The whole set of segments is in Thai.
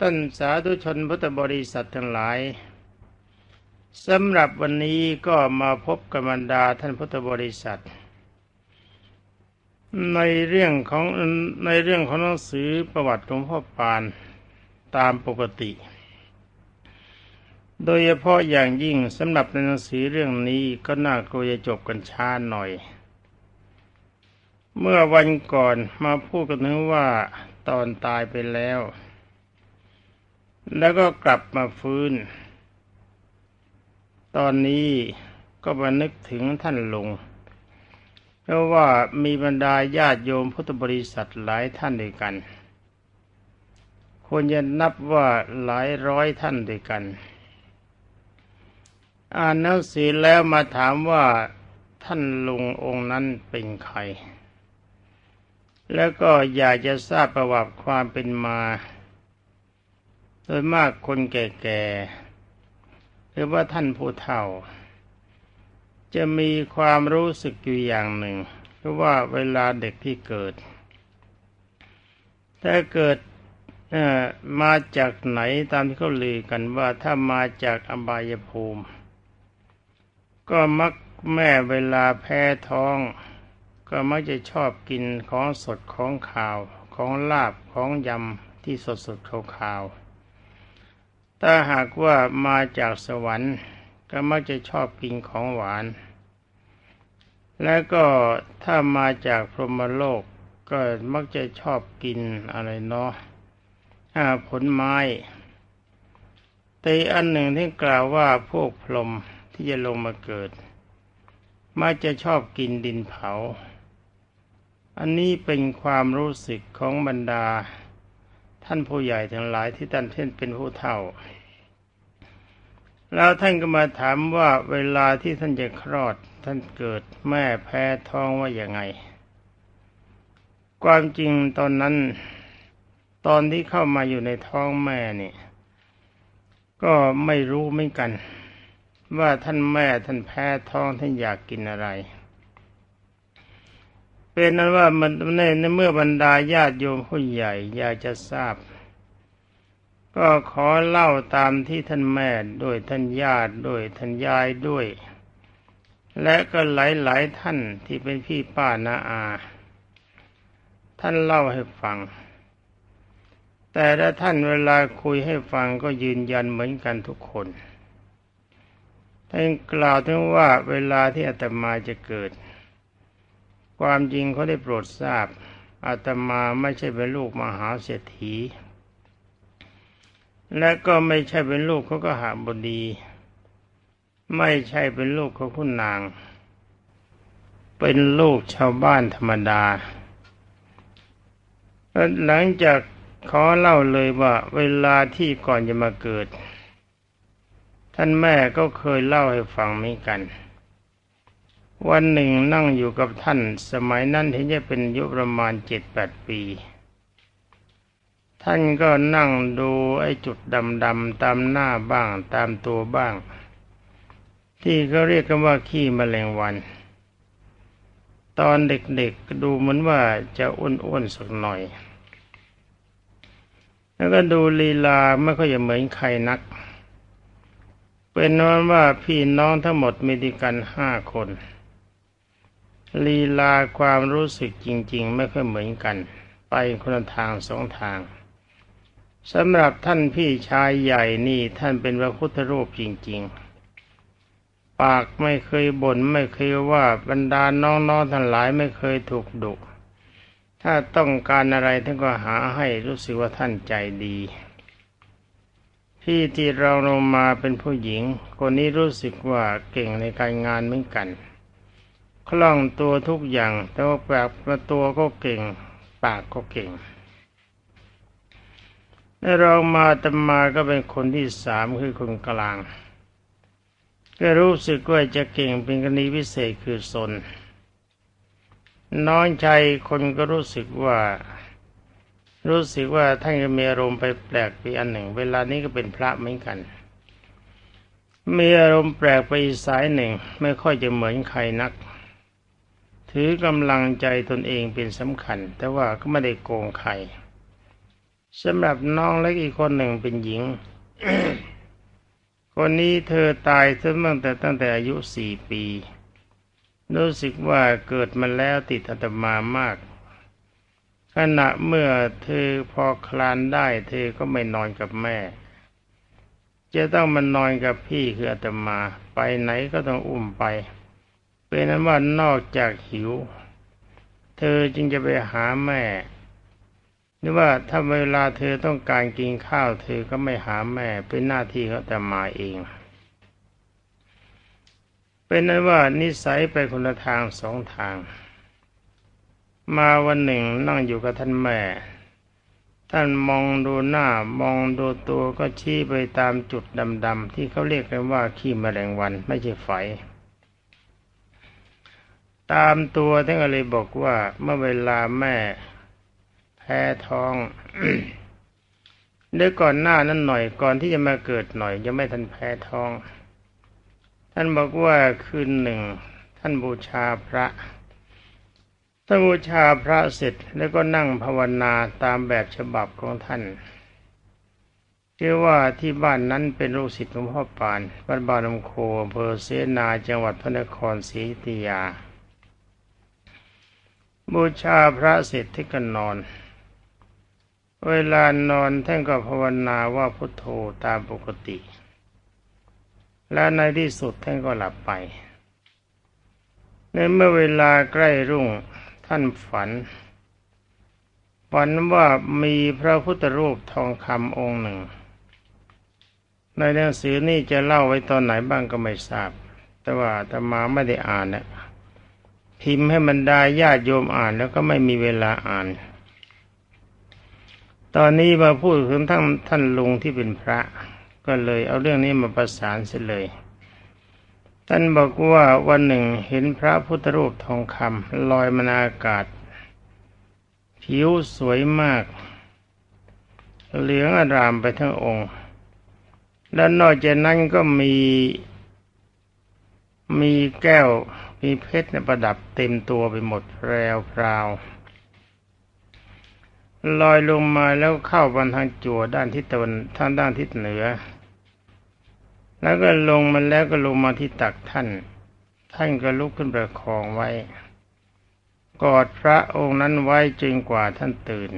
ท่านสาธุชนพุทธบริษัททั้งหลายสำหรับวันนี้ก็มาพบกับบรรดาท่านพุทธบริษัท ในเรื่องของในเรื่องของหนังสือประวัติหลวงพ่อปานตามปกติ โดยเฉพาะอย่างยิ่งสำหรับในหนังสือเรื่องนี้ก็น่ากลัวจะจบกันช้าหน่อย เมื่อวันก่อนมาพูดกันถึงว่าตอนตายไปแล้ว แล้วก็กลับมาฟื้น ตอนนี้ก็มานึกถึงท่านลงเพราะว่ามีบรรดาญาติโยมพุทธบริษัทหลายท่านด้วยกันควรจะนับว่าหลายร้อยท่านด้วยกัน อ่านหนังสือแล้วมาถามว่าท่านลุงองค์นั้นเป็นใคร แล้วก็อยากจะทราบประวัติความเป็นมา โดยมากคนแก่ๆ หรือว่าท่านผู้เฒ่า จะมีความรู้สึกอยู่อย่างหนึ่งคือว่าเวลาเด็กที่เกิด ถ้าเกิดมาจากไหนตามที่เขาลือกันว่าถ้ามาจากอบายภูมิ ก็มักแม่เวลาแพ้ท้อง ก็มักจะชอบกินของสดของข่าว ของลาบของยำที่สดสดขาวขาว ถ้าหากว่ามาจากสวรรค์ก็มักจะชอบกินของหวาน และก็ถ้ามาจากพรหมโลกก็มักจะชอบกินอะไรเนาะผลไม้แต่อันหนึ่งที่กล่าวว่าพวกพรหมที่จะลงมาเกิด มักจะชอบกินดินเผา อันนี้เป็นความรู้สึกของบรรดา ท่านผู้ใหญ่ทั้งหลายที่ท่านเช่นเป็นผู้เฒ่า แล้วท่านก็มาถามว่าเวลาที่ท่านจะคลอด ท่านเกิดแม่แพ้ท้องว่าอย่างไง ความจริงตอนนั้น ตอนที่เข้ามาอยู่ในท้องแม่นี่ก็ไม่รู้เหมือนกัน ว่าท่านแม่ท่านแพ้ท้องท่านอยากกินอะไร เป็นนั้นว่ามันในเมื่อบรรดาญาติโยมผู้ใหญ่อยากจะทราบ ก็ขอเล่าตามที่ท่านแม่ด้วยท่านญาติด้วยท่านยายด้วย และก็หลายๆท่านที่เป็นพี่ป้านาอา ท่านเล่าให้ฟัง แต่ละท่านเวลาคุยให้ฟังก็ยืนยันเหมือนกันทุกคนท่านกล่าวถึงว่าเวลาที่อาตมาจะเกิด ความจริงเขาได้โปรดทราบอาตมาไม่ใช่เป็นลูกมหาเศรษฐี และก็ไม่ใช่เป็นลูกเขาก็หาบดี ไม่ใช่เป็นลูกเขาคุณนาง เป็นลูกชาวบ้านธรรมดา หลังจากขอเล่าเลยว่าเวลาที่ก่อนจะมาเกิด ท่านแม่ก็เคยเล่าให้ฟังเหมือนกัน วันหนึ่งนั่งอยู่กับท่าน สมัยนั้นเห็นจะเป็นยุประมาณเจ็ดแปดปี ท่านก็นั่งดูไอ้จุดดำๆตามหน้าบ้างตามตัวบ้าง ที่เขาเรียกกันว่าขี้มแมลงวัน ตอนเด็กๆดูเหมือนว่าจะอ้วนๆสักหน่อย แล้วก็ดูลีลาไม่ค่อยจะเหมือนใครนักเป็นนั้นว่าพี่น้องทั้งหมดมีดีกันห้าคน ลีลาความรู้สึกจริง ๆ ไม่ค่อยเหมือนกัน ไปคนละทางสองทางสำหรับท่านพี่ชายใหญ่นี่ท่านเป็นพระพุทธรูปจริง ๆ ปากไม่เคยบน่นไม่เคยว่าบรรดาน้องๆทั้งหลายไม่เคยถูกดุถ้าต้องการอะไรท่านก็หาให้รู้สึกว่าท่านใจดี พี่ที่เราลงมาเป็นผู้หญิง คนนี้รู้สึกว่าเก่งในการงานเหมือนกัน คล่องตัวทุกอย่าง แต่ว่าแบบประตัวก็เก่ง ปากก็เก่งเรามาตมาก็เป็นคนที่สามคือคนกลาง ก็รู้สึกว่าจะเก่งเป็นกรณีพิเศษคือสน น้องชายคนก็รู้สึกว่า รู้สึกว่าท่านก็มีอารมณ์ไปแปลกไปอันหนึ่ง เวลานี้ก็เป็นพระเหมือนกันมีอารมณ์แปลกไปอีกสายหนึ่ง ไม่ค่อยจะเหมือนใครนัก ถือกำลังใจตนเองเป็นสำคัญ แต่ว่าก็ไม่ได้โกงใครสำหรับน้องเล็กอีกคนหนึ่งเป็นหญิง คนนี้เธอตายตั้งแต่ตั้งแต่อายุสี่ปี รู้สึกว่าเกิดมาแล้วติดอาตมามาก ขณะเมื่อเธอพอคลานได้ เธอก็ไม่นอนกับแม่ จะต้องมานอนกับพี่คืออาตมา ไปไหนก็ต้องอุ้มไป เป็นนั้นว่านอกจากหิว เธอจึงจะไปหาแม่หรือว่าถ้าเวลาเธอต้องการกินข้าว เธอก็ไม่หาแม่เป็นหน้าที่เขาแต่มาเอง เป็นนั้นว่านิสัยไปคนละทางสองทาง มาวันหนึ่งนั่งอยู่กับท่านแม่ ท่านมองดูหน้ามองดูตัวก็ชี้ไปตามจุดดำๆที่เขาเรียกกันว่าขี้มแมลงวันไม่ใช่ไฟ ตามตัวท่านก็เลยบอกว่า เมื่อเวลาแม่ แพ้ท้องเดี๋ยวก่อนหน้านั้นหน่อยก่อนที่จะมาเกิดหน่อย ยังไม่ทันแพ้ท้อง ท่านบอกว่าคืนหนึ่ง ท่านบูชาพระท่านบูชาพระเสร็จแล้วก็นั่งภาวนาตามแบบฉบับของท่านเชื่อว่าที่บ้านนั้นเป็นลูกศิษย์หลวงพ่อปานวัดบานมโคอำเภอเสนาจังหวัดพระนครศรีอยุธยา บูชาพระเสร็จที่ก็นอน เวลานอนท่านก็ภาวนาว่าพุทโธตามปกติ และในที่สุดท่านก็หลับไป ในเมื่อเวลาใกล้รุ่งท่านฝัน ฝันว่ามีพระพุทธรูปทองคำองค์หนึ่ง ในหนังสือนี่จะเล่าไว้ตอนไหนบ้างก็ไม่ทราบ แต่ว่าธรรมาไม่ได้อ่านนะ พิมพ์ให้มันได้ญาติโยมอ่านแล้วก็ไม่มีเวลาอ่าน ตอนนี้มาพูดถึงท่านท่านลุงที่เป็นพระ ก็เลยเอาเรื่องนี้มาประสานเสียเลย ท่านบอกว่าวันหนึ่งเห็นพระพุทธรูปทองคำลอยมาในอากาศ ผิวสวยมาก เหลืองอารามไปทั้งองค์ และนอกจากนั้นก็มีมีแก้วมีเพชรประดับเต็มตัวไปหมดแพรวพราวลอยลงมาแล้วเข้าบนทางจั่วด้านทิศตะวันทางด้านทิศเหนือ แล้วก็ลงมาแล้วก็ลงมาที่ตักท่าน ท่านก็ลุกขึ้นประคองไว้ กอดพระองค์นั้นไว้จนกว่าท่านตื่น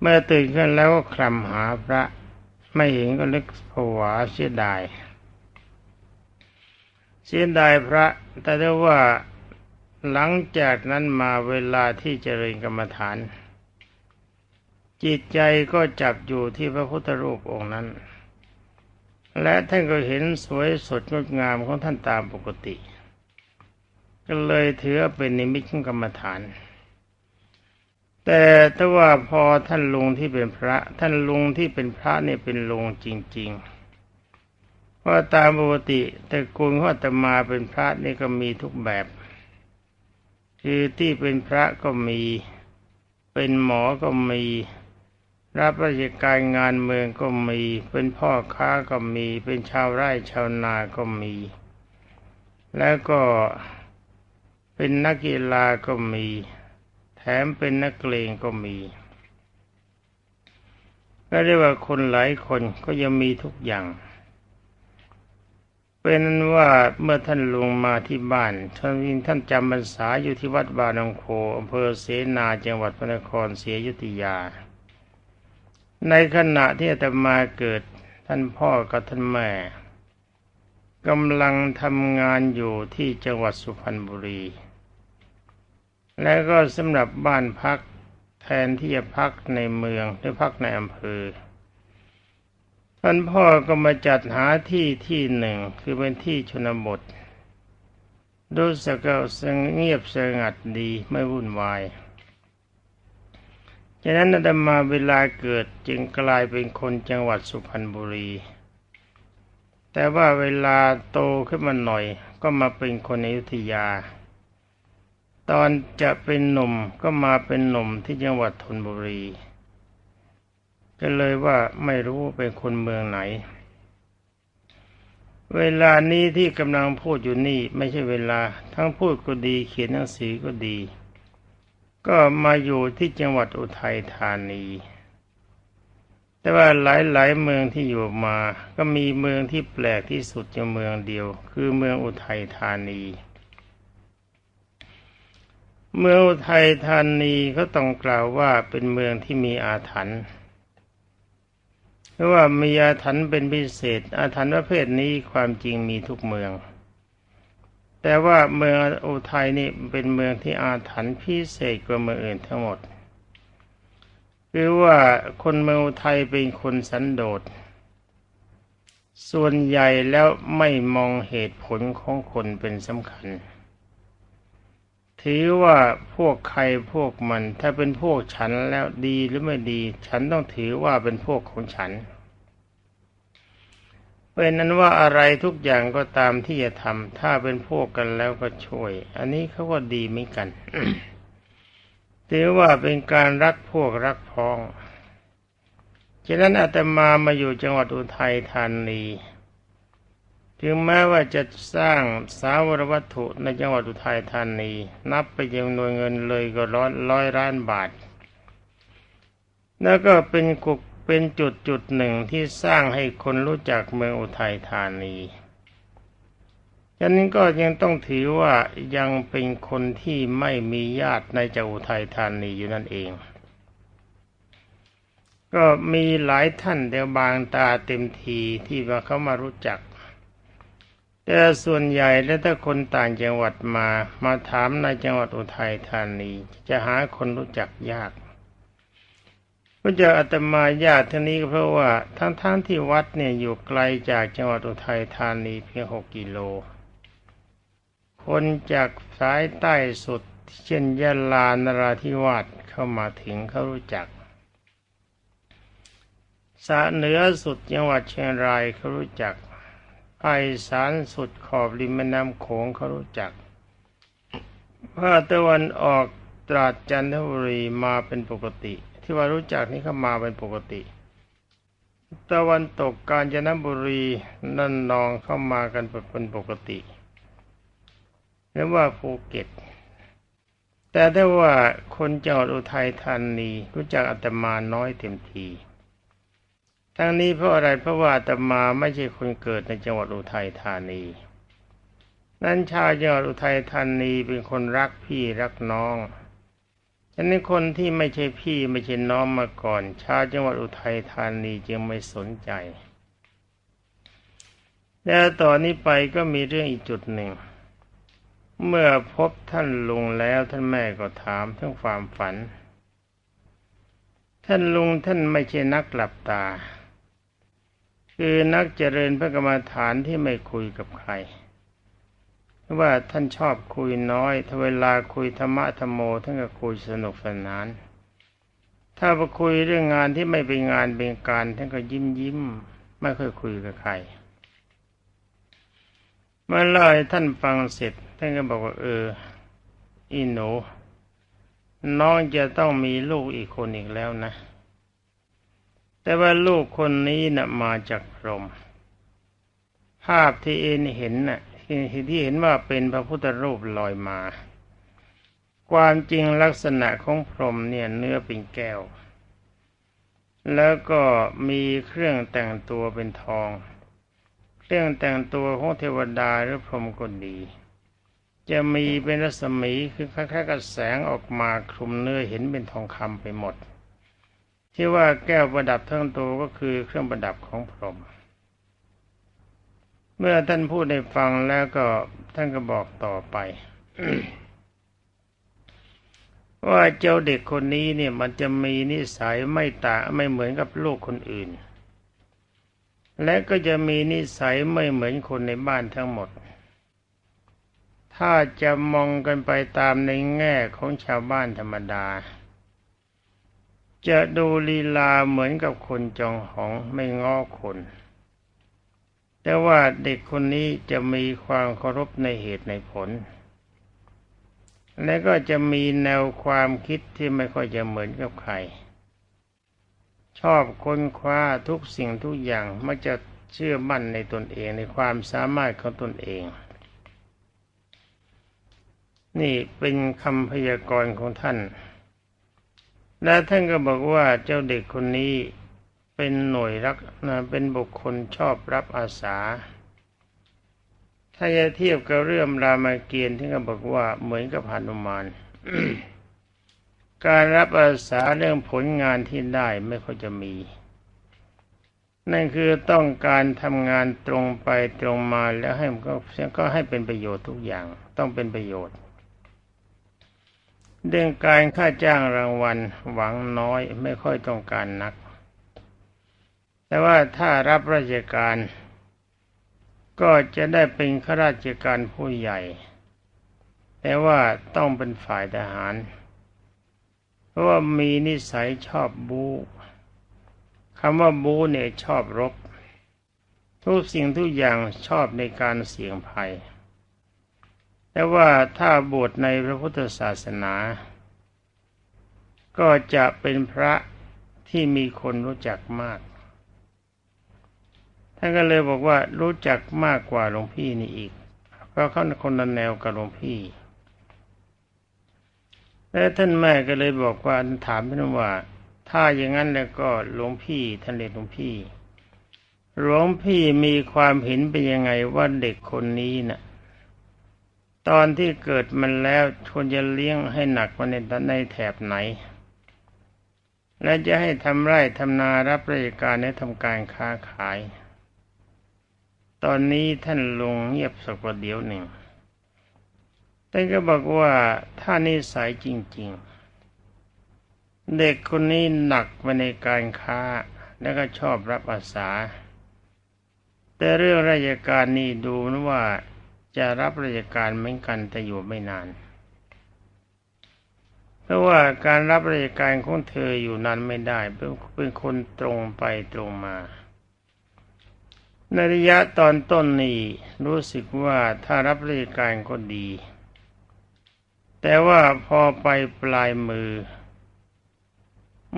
เมื่อตื่นขึ้นแล้วก็คลำหาพระไม่เห็นก็ลึกผวาเสียดาย เสียดายพระ แต่ได้ว่าหลังจากนั้นมาเวลาที่เจริญกรรมฐาน จิตใจก็จับอยู่ที่พระพุทธรูปองค์นั้น และท่านก็เห็นสวยสดงดงามของท่านตามปกติ ก็เลยถือเป็นนิมิตของกรรมฐาน แต่ถ้าว่าพอท่านลุงที่เป็นพระ ท่านลุงที่เป็นพระเนี่ยเป็นลุงจริง ๆ เพราตามปกติแต่กุลของอาตมาเป็นพระนี่ก็มีทุกแบบ คือที่เป็นพระก็มี เป็นหมอก็มี รับราชการงานเมืองก็มี เป็นพ่อค้าก็มี เป็นชาวไร่ชาวนาก็มี แล้วก็เป็นนักกีฬาก็มี แถมเป็นนักเลงก็มีก็เรียกว่าคนหลายคนก็ยังมีทุกอย่าง เป็นว่าเมื่อท่านลงมาที่บ้านท่านท่านจำพรรษาอยู่ที่วัดบานองโคอำเภอเสนาจังหวัดพระนครศรีอยุธยา ในขณะที่อาตมาเกิดท่านพ่อกับท่านแม่กำลังทำงานอยู่ที่จังหวัดสุพรรณบุรี และก็สำหรับบ้านพักแทนที่จะพักในเมืองหรือพักในอำเภอ ท่านพ่อก็มาจัดหาที่ที่หนึ่งคือเป็นที่ชนบทดูสกสงเงียบสงัดดีไม่วุ่นวายฉะนั้นอาตมาเวลาเกิดจึงกลายเป็นคนจังหวัดสุพรรณบุรี แต่ว่าเวลาโตขึ้นมาหน่อยก็มาเป็นคนอยุธยา ตอนจะเป็นหนุ่มก็มาเป็นหนุ่มที่จังหวัดธนบุรี ก็เลยว่าไม่รู้เป็นคนเมืองไหน เวลานี้ที่กำลังพูดอยู่นี่ไม่ใช่เวลา ทั้งพูดก็ดีเขียนหนังสือก็ดี ก็มาอยู่ที่จังหวัดอุทัยธานี แต่ว่าหลายๆเมืองที่อยู่มา ก็มีเมืองที่แปลกที่สุดอยู่เมืองเดียว คือเมืองอุทัยธานีเมืองอุทัยธานีก็ต้องกล่าวว่าเป็นเมืองที่มีอาถรรพ์ เพราะว่ามีอาถรรพ์เป็นพิเศษ อาถรรพ์ประเภทนี้ความจริงมีทุกเมือง แต่ว่าเมืองอุทัยนี่เป็นเมืองที่อาถรรพ์พิเศษกว่าเมืองอื่นทั้งหมดคือว่าคนเมืองอุทัยเป็นคนสันโดษส่วนใหญ่แล้วไม่มองเหตุผลของคนเป็นสำคัญ ถือว่าพวกใครพวกมัน ถ้าเป็นพวกฉันแล้วดีหรือไม่ดี ฉันต้องถือว่าเป็นพวกของฉันเป็นนั้นว่าอะไรทุกอย่างก็ตามที่จะทำถ้าเป็นพวกกันแล้วก็ช่วย อันนี้เขาก็ดีเหมือนกันถือว่าเป็นการรักพวกรักพ้องฉะนั้นอาตมามาอยู่จังหวัดอุทัยธานี ถึงแม้ว่าจะสร้างสาวรวัตถุในจังหวัดอุทัยธานี นับไปจำนวนเงินเลยก็ร้อยร้อยล้านบาท แล้วก็เป็นกุกเป็นจุดจุดหนึ่งที่สร้างให้คนรู้จักเมืองอุทัยธานีฉะนั้นก็ยังต้องถือว่ายังเป็นคนที่ไม่มีญาติในจังหวัดอุทัยธานีอยู่นั่นเอง ก็มีหลายท่านแต่บางตาเต็มทีที่มาเขามารู้จัก แต่ส่วนใหญ่แล้วถ้าคนต่างจังหวัดมา มาถามในจังหวัดอุทัยธานี จะหาคนรู้จักยากก็จะอาตมาญาติท่านี้ก็เพราะว่าทั้งๆทที่วัดเนี่ยอยู่ไกลจากจังหวัดอุทัยธานีเพียงหกกิโล คนจากสายใต้สุดเช่นยะลานราธิวาสเข้ามาถึงเขารู้จักสาเหนือสุดจังหวัดเชียงรายเขารู้จัก ภาคสารสุดขอบริมแม่น้ำโขงเขารู้จักภาคตะวันออกตราดจันทบุรีมาเป็นปกติ ที่ว่ารู้จักนี่เขามาเป็นปกติ ตะวันตกกาญจนบุรีนั่นนองเข้ามากันเป็นปกติหรือว่าภูเก็ต แต่ถ้าว่าคนจังหวัดอุทัยธานีรู้จักอาตมาน้อยเต็มที ทั้งนี้เพราะอะไรเพราะว่าตมาไม่ใช่คนเกิดในจังหวัดอุทัยธานี นั้นชาวจังหวัดอุทัยธานีเป็นคนรักพี่รักน้องฉะนั้นคนที่ไม่ใช่พี่ไม่ใช่น้องมาก่อน ชาวจังหวัดอุทัยธานีจึงไม่สนใจ แล้วต่อนนี้ไปก็มีเรื่องอีกจุดหนึ่ง เมื่อพบท่านลุงแล้วท่านแม่ก็ถามทั้งความฝัน ท่านลุงท่านไม่ใช่นักหลับตา คือนักเจริญพระกรรมฐานที่ไม่คุยกับใครว่าท่านชอบคุยน้อยถ้าเวลาคุยธรรมะธรรมโมท่านก็คุยสนุกสนาน ถ้าไปคุยเรื่องงานที่ไม่เป็นงานเป็นการท่านก็ยิ้มยิ้มไม่ค่อยคุยกับใครเมื่อเล่าให้ท่านฟังเสร็จท่านก็บอกว่าเอออีหนูน้องจะต้องมีลูกอีกคนอีกแล้วนะ แต่ว่าลูกคนนี้นะ่ะมาจากพรหมภาพที่เอ็นเห็นนะ่ะที่เห็นว่าเป็นพระพุทธรูปลอยมา ความจริงลักษณะของพรหมเนี่ยเนื้อเป็นแก้ว แล้วก็มีเครื่องแต่งตัวเป็นทอง เครื่องแต่งตัวของเทวดาหรือพรหมก็ดี จะมีเป็นรัศมีคือคล้ายๆกับแสงออกมาคลุมเนื้อเห็นเป็นทองคำไปหมด ที่ว่าแก้วประดับทั้งตัวก็คือเครื่องประดับของพรหมเมื่อท่านพูดได้ฟังแล้วก็ท่านก็บอกต่อไป ว่าเจ้าเด็กคนนี้เนี่ยมันจะมีนิสัยไม่ต่างไม่เหมือนกับลูกคนอื่น และก็จะมีนิสัยไม่เหมือนคนในบ้านทั้งหมด ถ้าจะมองกันไปตามในแง่ของชาวบ้านธรรมดา จะดูลีลาเหมือนกับคนจองหองไม่ง้อคน แต่ว่าเด็กคนนี้จะมีความเคารพในเหตุในผล และก็จะมีแนวความคิดที่ไม่ค่อยจะเหมือนกับใคร ชอบค้นคว้าทุกสิ่งทุกอย่างมักจะเชื่อมั่นในตนเองในความสามารถของตนเอง นี่เป็นคำพยากรณ์ของท่าน และท่านก็บอกว่าเจ้าเด็กคนนี้เป็นหน่วยรักนะเป็นบุคคลชอบรับอาสา ถ้าจะเทียบกับเรื่องรามเกียรติ์ที่เขาบอกว่าเหมือนกับหนุมานการรับอาสาเรื่องผลงานที่ได้ไม่ค่อยจะมี นั่นคือต้องการทำงานตรงไปตรงมาแล้วให้มันก็ก็ให้เป็นประโยชน์ทุกอย่างต้องเป็นประโยชน์ เรื่องการค่าจ้างรางวัลหวังน้อยไม่ค่อยต้องการนัก แต่ว่าถ้ารับราชการ ก็จะได้เป็นข้าราชการผู้ใหญ่ แต่ว่าต้องเป็นฝ่ายทหาร เพราะว่ามีนิสัยชอบบูคำว่าบูเนี่ยชอบรบ ทุกสิ่งทุกอย่างชอบในการเสี่ยงภัย แต่ว่าถ้าบวชในพระพุทธศาสนา ก็จะเป็นพระที่มีคนรู้จักมาก ท่านก็เลยบอกว่ารู้จักมากกว่าหลวงพี่นี่อีก เพราะเขาคนละแนวกับหลวงพี่ แล้วท่านแม่ก็เลยบอกว่าถามท่านว่า ถ้าอย่างนั้นแล้วก็หลวงพี่ท่านเรียกหลวงพี่หลวงพี่มีความเห็นเป็นยังไงว่าเด็กคนนี้นะ่ะ ตอนที่เกิดมันแล้วควรจะเลี้ยงให้หนักมาในในแถบไหน และจะให้ทำไร่ทำนารับราชการและทำการค้าขาย ตอนนี้ท่านลงเงียบสักประเดี๋ยวหนึ่งท่านก็บอกว่าถ้านิสัยจริง ๆ เด็กคนนี้หนักมาในการค้าแล้วก็ชอบรับอาสา แต่เรื่องราชการนี่ดูนะว่า จะรับราชการเหมือนกันแต่อยู่ไม่นาน เพราะว่าการรับราชการของเธออยู่นานไม่ได้เป็นคนตรงไปตรงมาในระยะตอนต้นนี้รู้สึกว่าถ้ารับราชการก็ดี แต่ว่าพอไปปลายมือ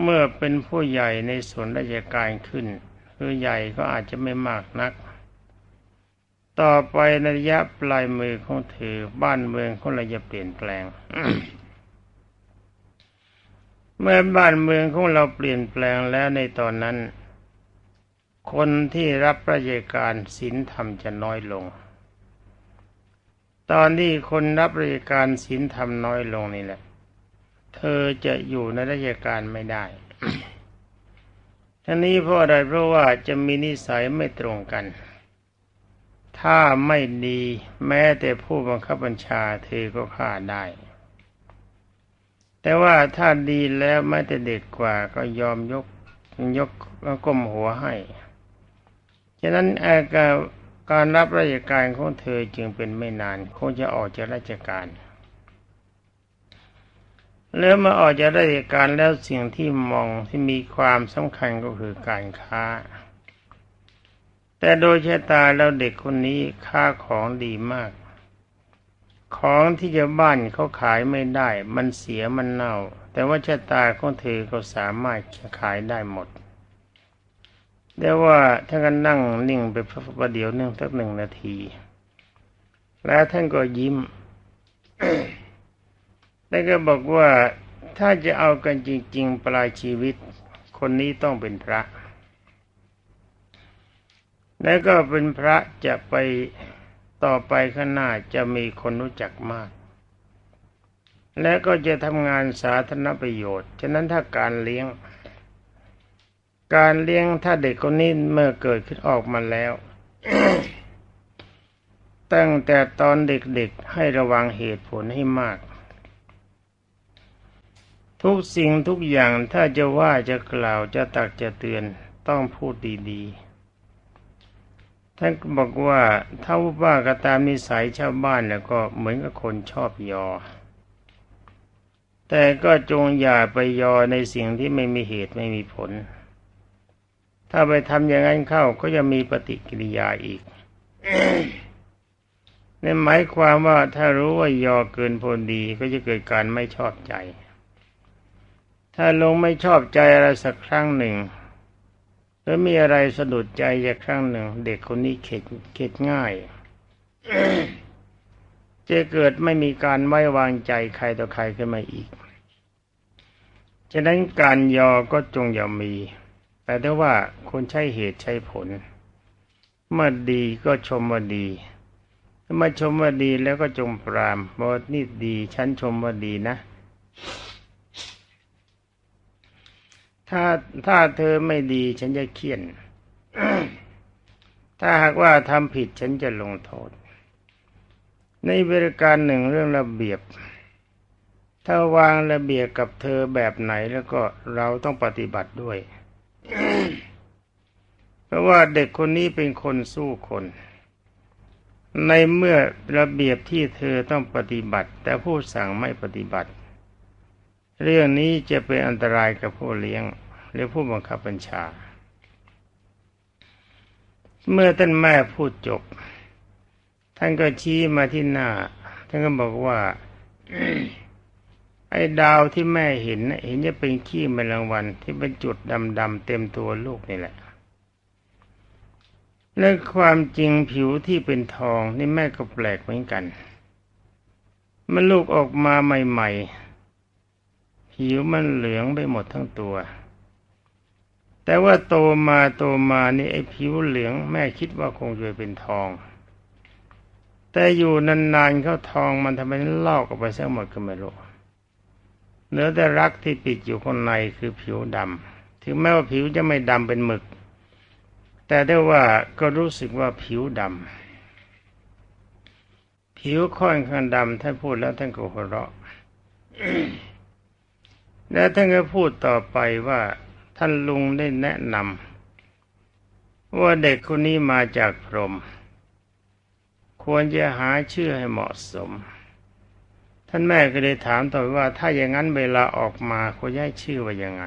เมื่อเป็นผู้ใหญ่ในส่วนราชการขึ้นคือใหญ่ก็อาจจะไม่มากนัก ต่อไปในระยะปลายมือของเธอ บ้านเมืองของเราจะเปลี่ยนแปลง เมื่อบ้านเมืองของเราเปลี่ยนแปลงแล้วในตอนนั้น คนที่รับราชการศีลธรรมจะน้อยลง ตอนที่คนรับราชการศีลธรรมน้อยลงนี่แหละ เธอจะอยู่ในราชการไม่ได้ทั้งนี้เพราะอะไรเพราะว่าจะมีนิสัยไม่ตรงกัน ถ้าไม่ดีแม้แต่ผู้บังคับบัญชาเธอก็ฆ่าได้ แต่ว่าถ้าดีแล้วแม้แต่เด็กกว่าก็ยอมยกยกก้มหัวให้ ฉะนั้นอาการการรับราชการของเธอจึงเป็นไม่นานคงจะออกจากราชการแล้วมาออกจากราชการแล้วสิ่งที่มองที่มีความสำคัญก็คือการค้า แต่โดยชะตาแล้วเด็กคนนี้ค่าของดีมาก ของที่จะบ้านเขาขายไม่ได้ มันเสียมันเน่า แต่ว่าชะตาของเธอก็สามารถขายได้หมดแต่ว่าท่านก็นั่งนิ่งไปประเดี๋ยวนึงสักหนึ่งนาที แล้วท่านก็ยิ้มแล้วก็บอกว่าถ้าจะเอากันจริง ๆ ปลายชีวิต คนนี้ต้องเป็นพระ แล้วก็เป็นพระจะไปต่อไปข้างหน้าจะมีคนรู้จักมาก และก็จะทำงานสาธารณประโยชน์ ฉะนั้นถ้าการเลี้ยง การเลี้ยงถ้าเด็กคนนี้เมื่อเกิดขึ้นออกมาแล้ว ตั้งแต่ตอนเด็กๆให้ระวังเหตุผลให้มาก ทุกสิ่งทุกอย่างถ้าจะว่าจะกล่าวจะตักจะเตือนต้องพูดดีๆ ท่านบอกว่าถ้าว่าก็ตามนิสัยชาวบ้านแล้วก็เหมือนกับคนชอบยอ แต่ก็จงอย่าไปยอในสิ่งที่ไม่มีเหตุไม่มีผล ถ้าไปทำอย่างนั้นเข้าก็จะมีปฏิกิริยาอีกนั่นหมายความว่าถ้ารู้ว่ายอเกินพลดีก็จะเกิดการไม่ชอบใจ ถ้าลงไม่ชอบใจอะไรสักครั้งหนึ่ง แล้วมีอะไรสะดุดใจจากครั้งหนึ่ง เด็กคนนี้เข็ดเข็ดง่ายจะเกิดไม่มีการไว้วางใจใครต่อใครขึ้นมาอีก ฉะนั้นการยอก็จงอย่ามี แต่ถ้าว่าคนใช้เหตุใช้ผล เมื่อดีก็ชมว่าดีถ้ามาชมว่าดีแล้วก็จงปรามบอกว่านี่ดี ฉันชมว่าดีนะ ถ้าถ้าเธอไม่ดีฉันจะเคี่ยน ถ้าหากว่าทำผิดฉันจะลงโทษ ในบริการหนึ่งเรื่องระเบียบ ถ้าวางระเบียบกับเธอแบบไหนแล้วก็เราต้องปฏิบัติด้วย เพราะว่าเด็กคนนี้เป็นคนสู้คนในเมื่อระเบียบที่เธอต้องปฏิบัติ แต่ผู้สั่งไม่ปฏิบัติ เรื่องนี้จะเป็นอันตรายกับผู้เลี้ยง หรือผู้บังคับบัญชา เมื่อท่านแม่พูดจบ ท่านก็ชี้มาที่หน้า ท่านก็บอกว่าไอ้ดาวที่แม่เห็นเห็นจะเป็นขี้แมลงวันที่เป็นจุดดำๆเต็มตัวลูกนี่แหละและความจริงผิวที่เป็นทองนี่แม่ก็แปลกเหมือนกัน มันลูกออกมาใหม่ๆ ผิวมันเหลืองไปหมดทั้งตัว แต่ว่าโตมาโตมานี่ไอ้ผิวเหลืองแม่คิดว่าคงจะเป็นทอง แต่อยู่นานๆเข้าทองมันทำไมลอกออกไปซะหมดก็ไม่รู้เหลือแต่รักที่ปิดอยู่ข้างในคือผิวดำถึงแม้ว่าผิวจะไม่ดำเป็นหมึก แต่ได้ว่าก็รู้สึกว่าผิวดำผิวค่อนข้างดำท่านพูดแล้วท่านก็หัวเราะ แล้วท่านก็พูดต่อไปว่าท่านลุงได้แนะนำว่าเด็กคนนี้มาจากพรหมควรจะหาชื่อให้เหมาะสม ท่านแม่ก็เลยถามต่อว่า ถ้าอย่างนั้นเวลาออกมาควรจะให้ชื่อว่ายังไง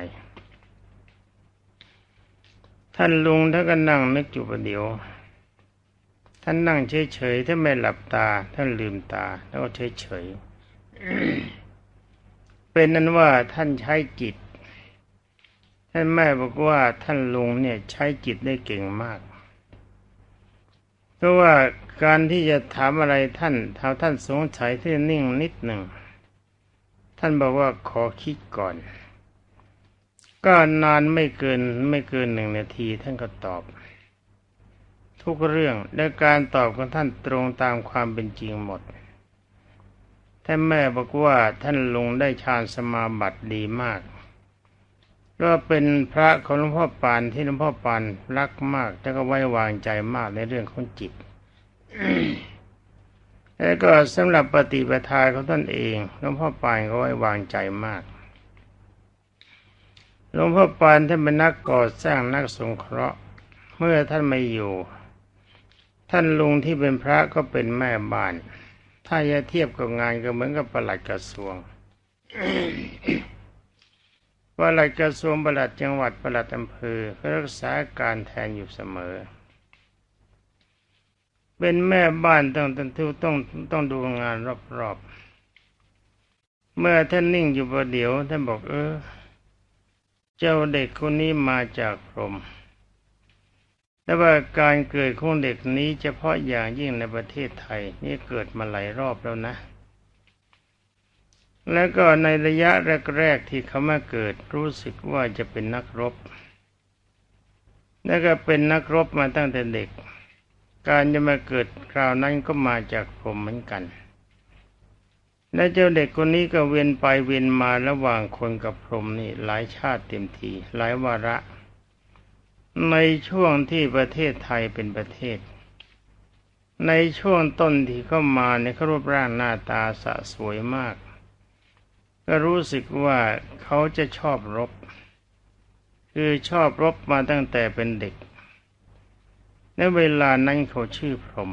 ท่านลุงท่านก็นั่งนึกอยู่ประเดี๋ยว ท่านนั่งเฉยๆท่านไม่หลับตา ท่านลืมตา แล้วก็เฉยๆ เป็นนั้นว่าท่านใช้จิต ท่านแม่บอกว่าท่านลุงเนี่ยใช้จิตได้เก่งมาก เพราะว่าการที่จะถามอะไรท่านถ้าท่านสงสัยที่นิ่งนิดหนึ่ง ท่านบอกว่าขอคิดก่อน ก็นานไม่เกินไม่เกินหนึ่งนาทีท่านก็ตอบ ทุกเรื่องและการตอบของท่านตรงตามความเป็นจริงหมด ท่านแม่บอกว่าท่านลุงได้ฌานสมาบัติดีมากก็เป็นพระของหลวงพ่อปานที่หลวงพ่อปานรักมากแล้วก็ไว้วางใจมากในเรื่องของจิต แล้วก็สำหรับปฏิปทาของท่านเองหลวงพ่อปานก็ไว้วางใจมากหลวงพ่อปานท่านเป็นนักก่อสร้างนักสงเคราะห์ เมื่อท่านไม่อยู่ ท่านลุงที่เป็นพระก็เป็นแม่บ้าน ถ้าจะเทียบกับงานก็เหมือนกับประหลัดกระทรวงประหลัดกระทรวงประหลัดจังหวัดประหลัดอำเภอรักษาการแทนอยู่เสมอ เป็นแม่บ้านต้องต้องต้องต้องดูงานรอบๆ เมื่อท่านนิ่งอยู่ประเดี๋ยวท่านบอกเออ เจ้าเด็กคนนี้มาจากพรม แต่ว่าการเกิดของเด็กนี้เฉพาะอย่างยิ่งในประเทศไทย นี่เกิดมาหลายรอบแล้วนะ แล้วก็ในระยะแรกๆที่เขามาเกิดรู้สึกว่าจะเป็นนักรบ แล้วก็เป็นนักรบมาตั้งแต่เด็ก การจะมาเกิดคราวนั้นก็มาจากผมเหมือนกัน และเจ้าเด็กคนนี้ก็เวียนไปเวียนมาระหว่างคนกับพรหมนี่หลายชาติเต็มทีหลายวาระ ในช่วงที่ประเทศไทยเป็นประเทศ ในช่วงต้นที่เข้ามาในเขารูปร่างหน้าตาสะสวยมาก ก็รู้สึกว่าเขาจะชอบรบ คือชอบรบมาตั้งแต่เป็นเด็กในเวลานั้นเขาชื่อพรหม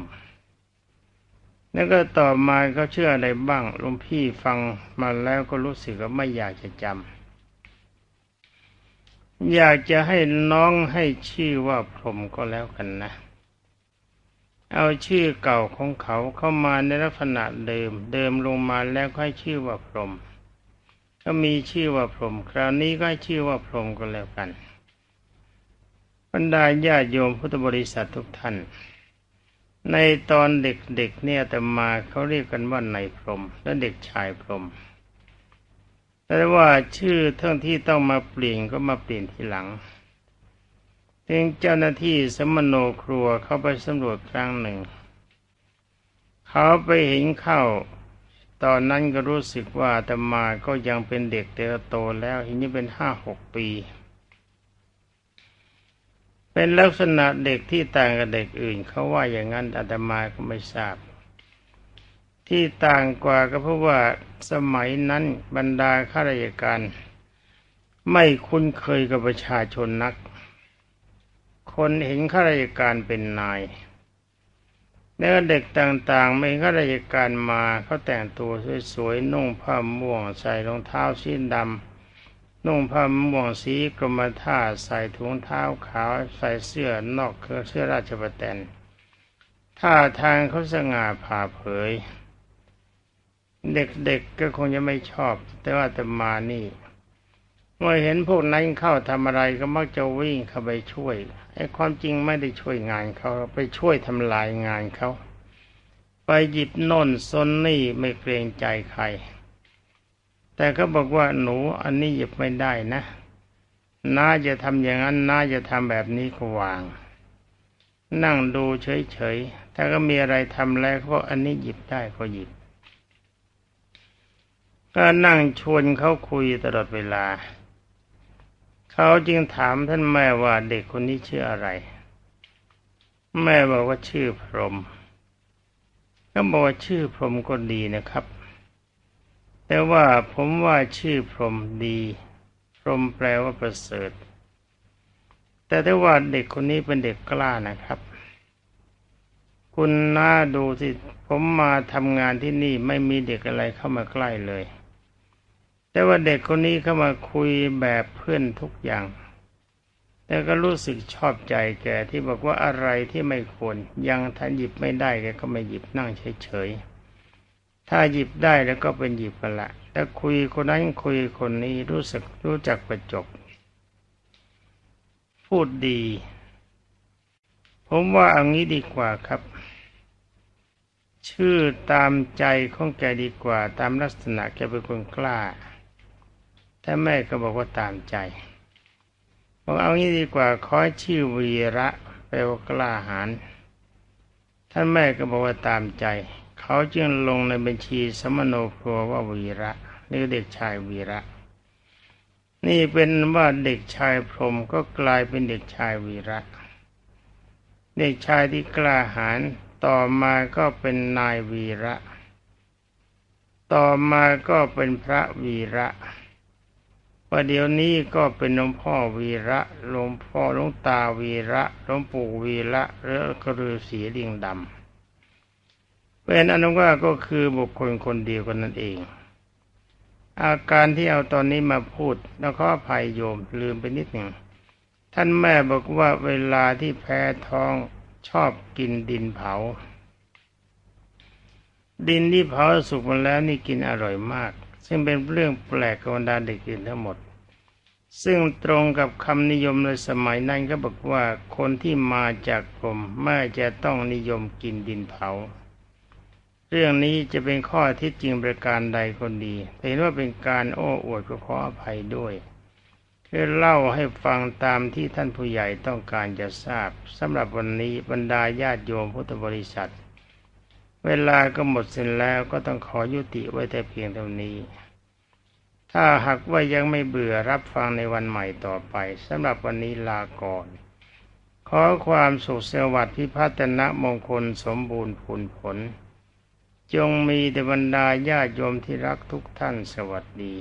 แล้วก็ต่อมาเขาเชื่ออะไรบ้างหลวงพี่ฟังมาแล้วก็รู้สึกว่าไม่อยากจะจำ อยากจะให้น้องให้ชื่อว่าพรหมก็แล้วกันนะ เอาชื่อเก่าของเขาเข้ามาในลักษณะเดิม เดิมลงมาแล้วค่อยชื่อว่าพรหมก็มีชื่อว่าพรหมคราวนี้ก็ชื่อว่าพรหมก็แล้วกันบรรดาญาโยมพุทธบริษัททุกท่าน ในตอนเด็กๆเนี่ยแต่มาเขาเรียกกันว่านายพรหมและเด็กชายพรหม แต่ว่าชื่อทั้งที่ต้องมาเปลี่ยนก็มาเปลี่ยนทีหลังเพียงเจ้าหน้าที่สมโนครัวเข้าไปสำรวจครั้งหนึ่ง เขาไปเห็นเข้า ตอนนั้นก็รู้สึกว่าอาตมาก็ยังเป็นเด็กแต่โตแล้วทีนี้เป็นห้าหกปี เป็นลักษณะเด็กที่ต่างกับเด็กอื่น เขาว่าอย่างนั้นอาตมาก็ไม่ทราบ ที่ต่างกว่าก็เพราะว่าสมัยนั้นบรรดาข้าราชการ ไม่คุ้นเคยกับประชาชนนัก คนเห็นข้าราชการเป็นนายแล้วเด็กต่างๆไม่ข้าราชการมาเขาแต่งตัวสวยๆนุ่งผ้าม่วง ใส่รองเท้าสีดำนุ่งผ้าม่วงสีกรมท่าใส่ถุงเท้าขาว ใส่เสื้อนอกเครือเสื้อราชปรแตนท่าทางเขาสง่าผ่าเผย เด็กๆก็คงจะไม่ชอบ แต่ว่าแต่มานี่เมื่อเห็นพวกนั้นเข้าทำอะไรก็มักจะวิ่งเข้าไปช่วยไอ้ความจริงไม่ได้ช่วยงานเขาไปช่วยทำลายงานเขาไปหยิบน่นซนนี่ไม่เกรงใจใคร แต่เขาบอกว่าหนูอันนี้หยิบไม่ได้นะน้าจะทำอย่างนั้นน้าจะทำแบบนี้ก็วาง นั่งดูเฉยๆถ้าก็มีอะไรทำแล้วเขาอันนี้หยิบได้ก็หยิบ ก็นั่งชวนเขาคุยตลอดเวลา เขาจึงถามท่านแม่ว่าเด็กคนนี้ชื่ออะไร แม่บอกว่าชื่อพรมก็บอกว่าชื่อพรมก็ดีนะครับ แต่ว่าผมว่าชื่อพรมดี พรมแปลว่าประเสริฐ แต่ถ้ว่าเด็กคนนี้เป็นเด็กกล้านะครับคุณน่าดูสิ ผมมาทำงานที่นี่ไม่มีเด็กอะไรเข้ามาใกล้เลย แต่ว่าเด็กคนนี้เข้ามาคุยแบบเพื่อนทุกอย่าง แต่ก็รู้สึกชอบใจแกที่บอกว่าอะไรที่ไม่ควร ยังท่านหยิบไม่ได้แกก็ไม่หยิบนั่งเฉยๆ ถ้าหยิบได้แล้วก็เป็นหยิบกันละแต่คุยคนนั้นคุยคนนี้รู้สึกรู้จักประจบ พูดดี ผมว่าเอางี้ดีกว่าครับชื่อตามใจของแกดีกว่า ตามลักษณะแกเป็นคนกล้า แต่แม่ก็บอกว่าตามใจบอกเอางี้ดีกว่าขอชื่อวีระแปลว่ากล้าหาญท่านแม่ก็บอกว่าตามใจ เขาจึงลงในบัญชีสมโนครัวว่าวีระนี่เด็กชายวีระ นี่เป็นว่าเด็กชายพรมก็กลายเป็นเด็กชายวีระ เด็กชายที่กล้าหาญต่อมาก็เป็นนายวีระ ต่อมาก็เป็นพระวีระ ว่าเดี๋ยวนี้ก็เป็นหลวงพ่อวีระหลวงพ่อหลวงตาวีระหลวงปู่วีระและกระือสีดิงดำเป็นอนุว่าก็คือบุคคลคนเดียวกันนั่นเอง อาการที่เอาตอนนี้มาพูดแล้วขออภัยโยมลืมไปนิดหนึ่งท่านแม่บอกว่าเวลาที่แพ้ท้องชอบกินดินเผา ดินที่เผาสุกมาแล้วนี่กินอร่อยมาก ซึ่งเป็นเรื่องแปลกกับบรรดาเด็กอื่นทั้งหมด ซึ่งตรงกับคำนิยมในสมัยนั้นก็บอกว่าคนที่มาจากกรมไม่จะต้องนิยมกินดินเผา เรื่องนี้จะเป็นข้อที่จริงประการใดคนดีเห็นว่าเป็นการโอ้อวดก็ขออภัยด้วยคือเล่าให้ฟังตามที่ท่านผู้ใหญ่ต้องการจะทราบสำหรับวันนี้บรรดาญาติโยมพุทธบริษัท เวลาก็หมดสิ้นแล้วก็ต้องขอยุติไว้แต่เพียงเท่านี้ ถ้าหากว่ายังไม่เบื่อรับฟังในวันใหม่ต่อไปสำหรับวันนี้ลาก่อน ขอความสุขสวัสดิ์พิพัฒนมงคลสมบูรณ์ผลผล จงมีแต่บรรดาญาโยมที่รักทุกท่านสวัสดี